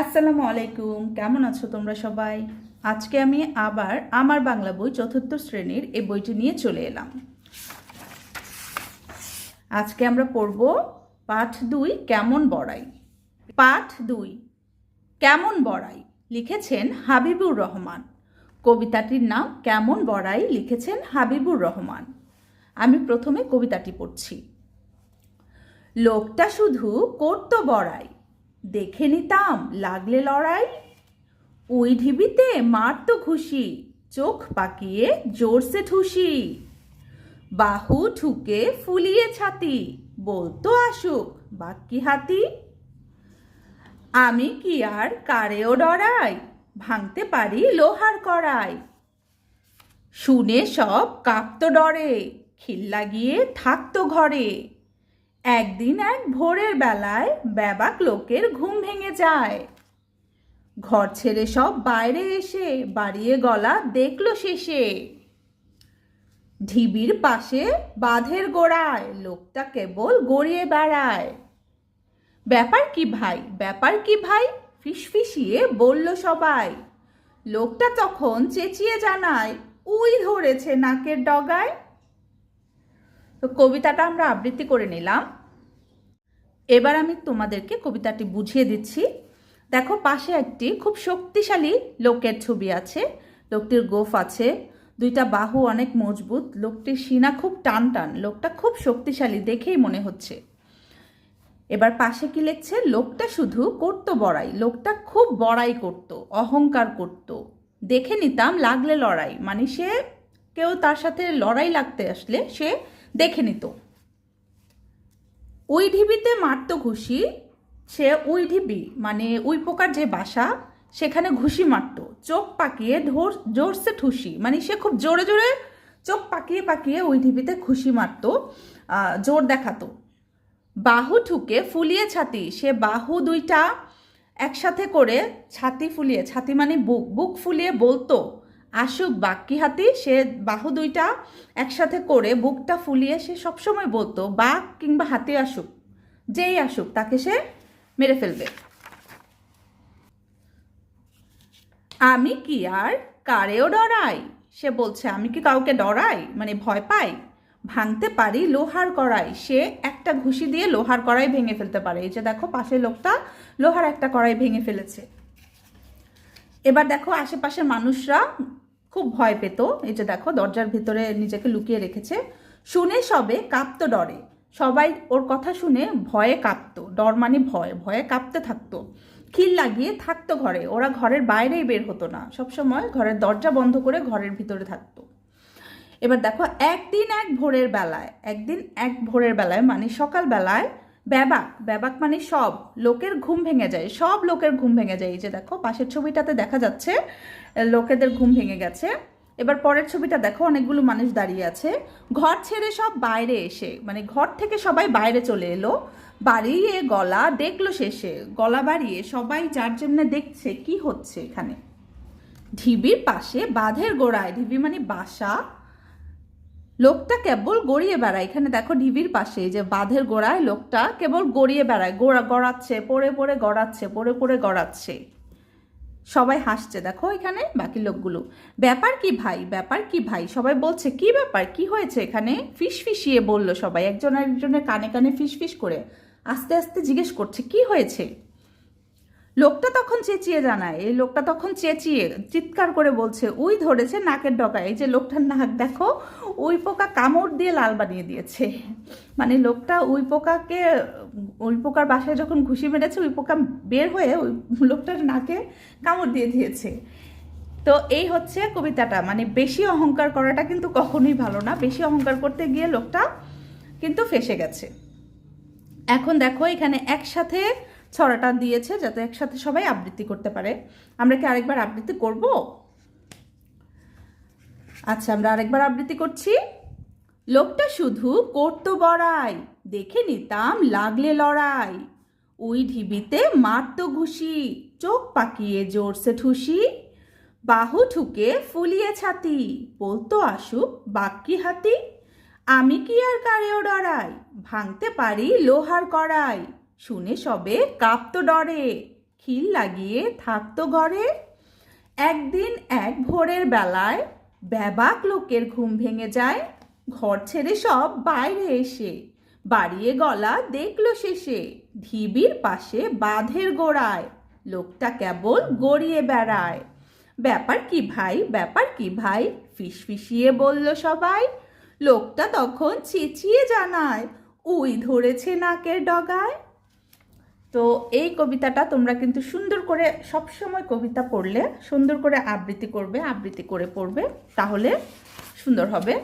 আসসালামু আলাইকুম, কেমন আছো তোমরা সবাই? আজকে আমি আবার আমার বাংলা বই চতুর্থ শ্রেণির এই বইটি নিয়ে চলে এলাম। আজকে আমরা পড়ব পাঠ দুই, কেমন বড়াই? পাঠ দুই, কেমন বড়াই? লিখেছেন হাবিবুর রহমান। কবিতাটির নাম কেমন বড়াই? লিখেছেন হাবিবুর রহমান। আমি প্রথমে কবিতাটি পড়ছি। লোকটা শুধু করতো বড়াই দেখে নিতাম লাগলে লড়াই। ওই ঢিবিতে মারতো খুশি, চোখ পাকিয়ে জোরসে ঠুসি। বাহু ঠুকে ফুলিয়ে ছাতি বলতো আসুক বাক্কি হাতি। আমি কি আর কারেও ডরাই, ভাঙতে পারি লোহার কড়াই। শুনে সব কাঁপতো ডরে খিল লাগিয়ে থাকতো ঘরে। একদিন এক ভোরের বেলায় ব্যাবাক লোকের ঘুম ভেঙে যায়। ঘর ছেড়ে সব বাইরে এসে বাড়িয়ে গলা দেখল শেষে। ঢিবির পাশে বাঁধের গোড়ায় লোকটা কেবল গড়িয়ে বেড়ায়। ব্যাপার কি ভাই? ব্যাপার কি ভাই? ফিসফিসিয়ে বলল সবাই। লোকটা তখন চেঁচিয়ে জানায়, উই ধরেছে নাকের ডগায়। তো কবিতাটা আমরা আবৃত্তি করে নিলাম। এবার আমি তোমাদেরকে কবিতাটি বুঝিয়ে দিচ্ছি। দেখো, পাশে একটি খুব শক্তিশালী লোকের ছবি আছে। লোকটির গোফ আছে। দুইটা বাহু অনেক মজবুত। লোকটির সিনা খুব টান টান লোকটা খুব শক্তিশালী দেখেই মনে হচ্ছে। এবার পাশে কি লিখছে? লোকটা শুধু করতো বড়াই। লোকটা খুব বড়াই করত, অহংকার করত। দেখে নিতাম লাগলে লড়াই। মানে সে কেউ তার সাথে লড়াই লাগতে আসলে সে দেখে নিত। ওই ঢিবিতে মারতো ঘুষি, সে উই ঢিবি মানে উই পোকার যে বাসা, সেখানে ঘুষি মারতো। চোখ পাকিয়ে ঢোর, জোরসে ঠুসি মানে সে খুব জোরে জোরে চোখ পাকিয়ে পাকিয়ে ওই ঢিবিতে ঘুষি মারতো জোর দেখাতো। বাহু ঠুকে ফুলিয়ে ছাতি, সে বাহু দুইটা একসাথে করে ছাতি ফুলিয়ে, ছাতি মানে বুক বুক ফুলিয়ে বলতো আসুক বাক্কি হাতি সে বাহু দুইটা একসাথে করে বুকটা ফুলিয়ে সে সবসময় বলতো বাঘ কিংবা হাতি আসুক, যেই আসুক, তাকে সে মেরে ফেলবে। আমি কি আর কারেও ডরাই? সে বলছে, আমি কি কাউকে ডরাই? মানে ভয় পাই? ভাঙতে পারি, লোহার কড়াই। সে একটা ঘুষি দিয়ে লোহার কড়াই ভেঙে ফেলতে পারে। এই যে দেখো, পাশে লোকটা লোহার একটা কড়াই ভেঙে ফেলেছে। এবার দেখো, আশেপাশের মানুষরা খুব ভয় পেত। এই যে দেখো, দরজার ভিতরে নিজেকে লুকিয়ে রেখেছে। শুনে সবে কাঁপতো ডরে। সবাই ওর কথা শুনে ভয়ে কাঁপতো। ডর মানে ভয়, ভয়ে কাঁপতে থাকতো। খিল লাগিয়ে থাকতো ঘরে। ওরা ঘরের বাইরেই বের হতো না। সবসময় ঘরের দরজা বন্ধ করে ঘরের ভিতরে থাকতো। এবার দেখো, একদিন এক ভোরের বেলায়, একদিন এক ভোরের বেলায় মানে সকাল বেলায় ব্যাবাক ব্যাবাক মানে সব, লোকের ঘুম ভেঙে যায়, সব লোকের ঘুম ভেঙে যায়। এই যে দেখো, পাশের ছবিটাতে দেখা যাচ্ছে, লোকেদের ঘুম ভেঙে গেছে। এবার পরের ছবিটা দেখো, অনেকগুলো মানুষ দাঁড়িয়ে আছে। ঘর ছেড়ে সব বাইরে এসে মানে ঘর থেকে সবাই বাইরে চলে এলো। বাড়িয়ে গলা দেখল শেষে, গলা বাড়িয়ে সবাই যার জন্য দেখছে, কি হচ্ছে এখানে? ঢিবির পাশে বাঁধের গোড়ায়, ঢিবি মানে বাসা লোকটা কেবল গড়িয়ে বেড়ায়। এখানে দেখো ঢিবির পাশে যে বাঁধের গোড়ায় লোকটা কেবল গড়িয়ে বেড়ায়। গোড়া, গড়াচ্ছে, পড়ে পড়ে, গড়াচ্ছে, পড়ে পড়ে, গড়াচ্ছে। সবাই হাসছে, দেখো এখানে বাকি লোকগুলো। ব্যাপার কি ভাই? ব্যাপার কি ভাই? সবাই বলছে, কি ব্যাপার? কি হয়েছে এখানে? ফিস ফিসিয়ে বলল সবাই, একজন আরেকজনের কানে কানে ফিস ফিস করে। আস্তে আস্তে জিজ্ঞেস করছে, কি হয়েছে? লোকটা তখন চেঁচিয়ে জানায়, এই লোকটা তখন চেঁচিয়ে, চিৎকার করে বলছে, উই ধরেছে নাকের ডগায়। এই যে লোকটার নাক, দেখো উই পোকা কামড় দিয়ে লাল বানিয়ে দিয়েছে। মানে লোকটা উই পোকাকে উই পোকার বাসায় যখন ঘুষি মেরেছে উই পোকা বের হয়ে ওই লোকটার নাকে কামড় দিয়ে দিয়েছে। তো এই হচ্ছে কবিতাটা। মানে বেশি অহংকার করাটা কিন্তু কখনোই ভালো না। বেশি অহংকার করতে গিয়ে লোকটা কিন্তু ফেসে গেছে। এখন দেখো, এখানে একসাথে ছড়াটা দিয়েছে যাতে একসাথে সবাই আবৃত্তি করতে পারে। আমরা কি আরেকবার আবৃত্তি করব? আচ্ছা আমরা আরেকবার আবৃত্তি করছি। লোকটা শুধু করতো বড়াই, দেখে নিতাম লাগলে লড়াই। উই ঢিবিতে মারতো ঘুষি, চোখ পাকিয়ে জোরসে ঠুসি। বাহু ঠুকে ফুলিয়ে ছাতি, বলতো আসুক বাক্কি হাতি। আমি কি আর কারেও ডরাই, ভাঙতে পারি লোহার কড়াই। শুনে সবে কাঁপতো ডরে, খিল লাগিয়ে থাকতো ঘরে। একদিন এক ভোরের বেলায় ব্যাবাক লোকের ঘুম ভেঙে যায়, ঘর ছেড়ে সব বাইরে এসে, বাড়িয়ে গলা দেখল শেষে, ঢিবির পাশে বাঁধের গোড়ায়, লোকটা কেবল গড়িয়ে বেড়ায়। ব্যাপার কি ভাই, ব্যাপার কি ভাই, ফিসফিসিয়ে বলল সবাই। লোকটা তখন চেঁচিয়ে জানায়, উই ধরেছে নাকের ডগায়। তো এই কবিতাটা তোমরা কিন্তু সুন্দর করে সবসময় কবিতা পড়লে, সুন্দর করে আবৃত্তি করবে, আবৃত্তি করে পড়বে, তাহলে সুন্দর হবে।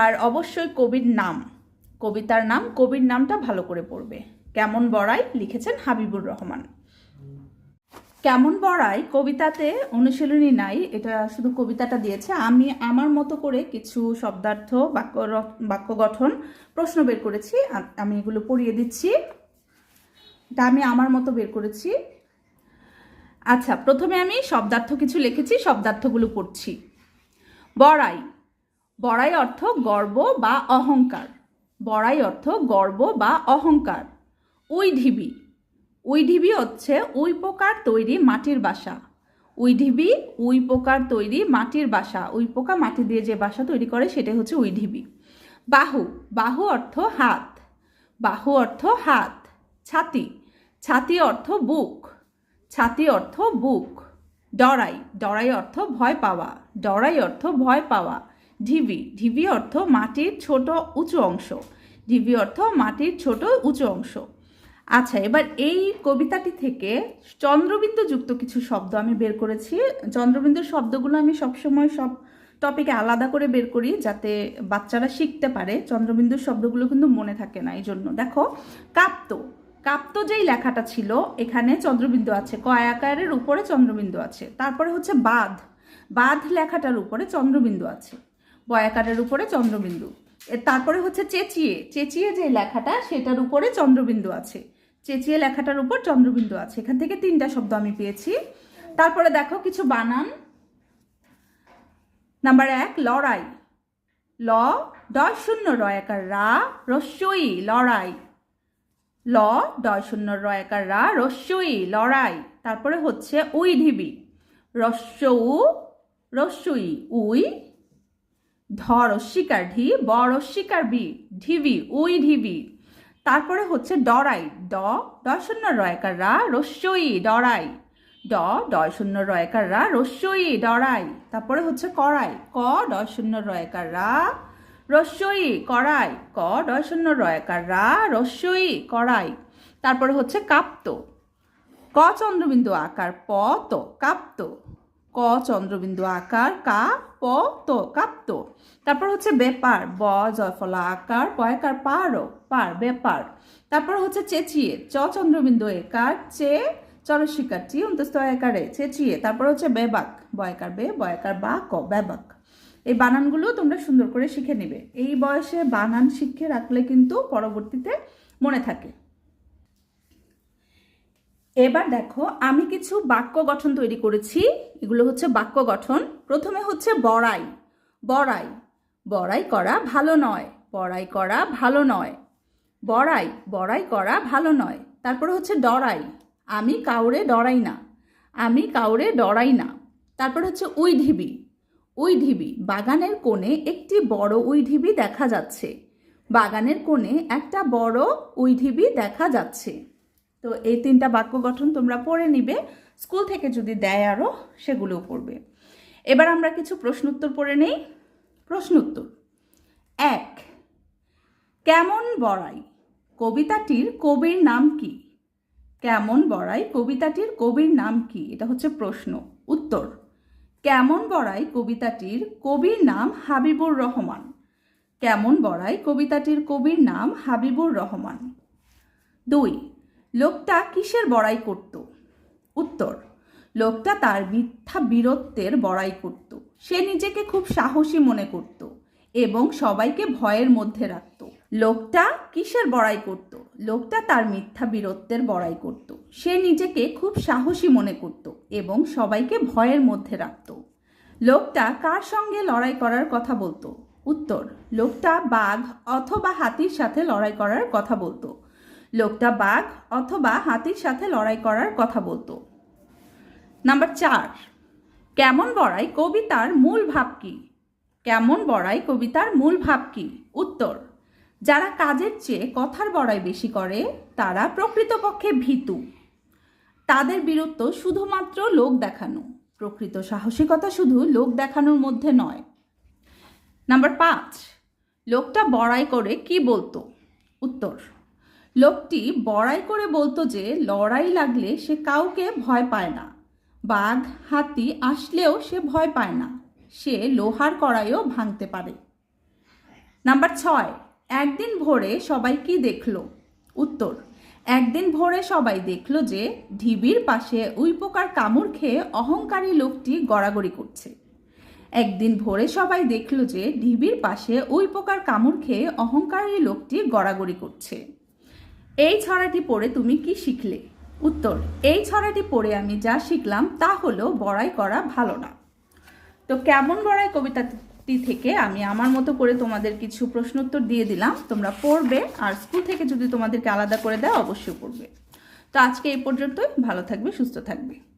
আর অবশ্যই কবির নাম, কবিতার নাম, কবির নামটা ভালো করে পড়বে। কেমন বড়াই লিখেছেন হাবিবুর রহমান। কেমন বড়াই কবিতাতে অনুশীলনী নাই, এটা শুধু কবিতাটা দিয়েছে। আমি আমার মতো করে কিছু শব্দার্থ, বাক্য বাক্য গঠন প্রশ্ন বের করেছি আমি এগুলো পড়িয়ে দিচ্ছি। এটা আমি আমার মতো বের করেছি। আচ্ছা প্রথমে আমি শব্দার্থ কিছু লিখেছি, শব্দার্থগুলো পড়ছি। বড়াই। বড়াই অর্থ গর্ব বা অহংকার। বড়াই অর্থ গর্ব বা অহংকার। উই ঢিবি। উই ঢিবি হচ্ছে উই পোকার তৈরি মাটির বাসা। উই ঢিবি, উই পোকার তৈরি মাটির বাসা। উই পোকা মাটি দিয়ে যে বাসা তৈরি করে, সেটাই হচ্ছে উই ঢিবি। বাহু। বাহু অর্থ হাত। বাহু অর্থ হাত। ছাতি। ছাতি অর্থ বুক। ছাতি অর্থ বুক। ডরাই। ডরাই অর্থ ভয় পাওয়া। ডরাই অর্থ ভয় পাওয়া। ঢিবি। ঢিবি অর্থ মাটির ছোট উঁচু অংশ। ঢিবি অর্থ মাটির ছোট উঁচু অংশ। আচ্ছা এবার এই কবিতাটি থেকে চন্দ্রবিন্দু যুক্ত কিছু শব্দ আমি বের করেছি। চন্দ্রবিন্দুর শব্দগুলো আমি সবসময় সব টপিকে আলাদা করে বের করি যাতে বাচ্চারা শিখতে পারে। চন্দ্রবিন্দুর শব্দগুলো কিন্তু মনে থাকে না। এই জন্য দেখো, কাপ্ত। কাপ্ত যেই লেখাটা ছিল, এখানে চন্দ্রবিন্দু আছে। কয়াকারের উপরে চন্দ্রবিন্দু আছে। তারপরে হচ্ছে বাঁধ। বাঁধ লেখাটার উপরে চন্দ্রবিন্দু আছে। বয়াকারের উপরে চন্দ্রবিন্দু। তারপরে হচ্ছে চেঁচিয়ে। চেঁচিয়ে যে লেখাটা, সেটার উপরে চন্দ্রবিন্দু আছে। চেঁচিয়ে লেখাটার উপর চন্দ্রবিন্দু আছে। এখান থেকে তিনটা শব্দ আমি পেয়েছি। তারপরে দেখো কিছু বানান। নাম্বার এক, লড়াই। ল ডয় শূন্য রয়াকার রা, রস্যই, লড়াই। ল ডয় শূন্য রয়াকার রা রস্যই, লড়াই। তারপরে হচ্ছে উই ঢিবি রস্য উ রস্যই, উই। ধর অস্বীকার ঢি বড় অস্বীকার বি ঢিবি উই ঢিবি তারপরে হচ্ছে ডরাই। ড ডয় শূন্য রয়কার রা রস্যই, ডরাই। ড ডয় শূন্য রয়কার রা রস্যই, ডরাই। তারপরে হচ্ছে কড়াই ক ডয় শূন্য রয়কার রা রস্যই কড়াই, ক ডয় শূন্য রয়কার রা, রস্যই কড়াই। তারপরে হচ্ছে কাপ্ত। ক, চন্দ্রবিন্দু আকার, প, তো, কাপ্ত। ক, চন্দ্রবিন্দু আকার, কা, প, তো, কাপ্ত। তারপর হচ্ছে বেপার, ব, জয়ফলা আকার পয়াকার পারো, পার, বেপার। তারপর হচ্ছে চেঁচিয়ে, চ, চন্দ্রবিন্দু একার, চে, চরস্বীকার চি অন্তস্থ একারে, চেঁচিয়ে। তারপর হচ্ছে বেবাক বয়কার বে বয়কার বা, ক, বেবাক। এই বানানগুলো তোমরা সুন্দর করে শিখে নেবে। এই বয়সে বানান শিখে রাখলে কিন্তু পরবর্তীতে মনে থাকে। এবার দেখো, আমি কিছু বাক্য গঠন তৈরি করেছি। এগুলো হচ্ছে বাক্য গঠন। প্রথমে হচ্ছে বড়াই। বড়াই। বড়াই করা ভালো নয়। বড়াই করা ভালো নয়। বড়াই। বড়াই করা ভালো নয়। তারপরে হচ্ছে ডরাই। আমি কাউরে ডরাই না। আমি কাউরে ডরাই না। তারপরে হচ্ছে উই ঢিবি উই ঢিবি, বাগানের কোণে একটি বড় উই ঢিবি দেখা যাচ্ছে। বাগানের কোণে একটা বড় উই ঢিবি দেখা যাচ্ছে। তো এই তিনটা বাক্য গঠন তোমরা পড়ে নিবে। স্কুল থেকে যদি দেয় আরও সেগুলোও পড়বে। এবার আমরা কিছু প্রশ্ন উত্তর পড়ে নেই। প্রশ্ন উত্তর এক, কেমন বড়াই? কবিতাটির কবির নাম কি? কেমন বড়াই? কবিতাটির কবির নাম কি? এটা হচ্ছে প্রশ্ন। উত্তর। কেমন বড়াই কবিতাটির কবির নাম হাবিবুর রহমান? কেমন বড়াই কবিতাটির কবির নাম হাবিবুর রহমান? দুই, লোকটা কিসের বড়াই করত? উত্তর, লোকটা তার মিথ্যা বীরত্বের বড়াই করত। সে নিজেকে খুব সাহসী মনে করত এবং সবাইকে ভয়ের মধ্যে রাখত। লোকটা কিসের বড়াই করত? লোকটা তার মিথ্যা বীরত্বের বড়াই করত। সে নিজেকে খুব সাহসী মনে করত এবং সবাইকে ভয়ের মধ্যে রাখত। লোকটা কার সঙ্গে লড়াই করার কথা বলতো? উত্তর, লোকটা বাঘ অথবা হাতির সাথে লড়াই করার কথা বলতো। লোকটা বাঘ অথবা হাতির সাথে লড়াই করার কথা বলতো। নাম্বার চার, কেমন বড়াই কবিতার মূল ভাব কি? কেমন বড়াই কবিতার মূল ভাব কি? উত্তর যারা কাজের চেয়ে কথার বড়াই বেশি করে, তারা প্রকৃতপক্ষে ভীতু। তাদের বীরত্ব শুধুমাত্র লোক দেখানো, প্রকৃত সাহসিকতা শুধু লোক দেখানোর মধ্যে নয়। নাম্বার পাঁচ, লোকটা বড়াই করে কি বলতো? উত্তর, লোকটি বড়াই করে বলতো যে লড়াই লাগলে সে কাউকে ভয় পায় না, বাঘ, হাতি আসলেও সে ভয় পায় না, সে লোহার কড়াইও ভাঙতে পারে। নাম্বার ছয় একদিন ভোরে সবাই কি দেখল? উত্তর, একদিন ভোরে সবাই দেখল যে ঢিবির পাশে উই পোকার কামড় খেয়ে অহংকারী লোকটি গড়াগড়ি করছে। একদিন ভোরে সবাই দেখল যে ঢিবির পাশে উই পোকার কামড় খেয়ে অহংকারী লোকটি গড়াগড়ি করছে। এই ছড়াটি পড়ে তুমি কি শিখলে? উত্তর, এই ছড়াটি পড়ে আমি যা শিখলাম তা হলো বড়াই করা ভালো না। তো কেমন বড়াই কবিতাটি? থেকে আমি আমার মতো করে তোমাদের কিছু প্রশ্নোত্তর দিয়ে দিলাম। তোমরা পড়বে আর স্কুল থেকে যদি তোমাদেরকে আলাদা করে দেয় অবশ্যই পড়বে। তো আজকে এই পর্যন্তই। ভালো থাকবে, সুস্থ থাকবে।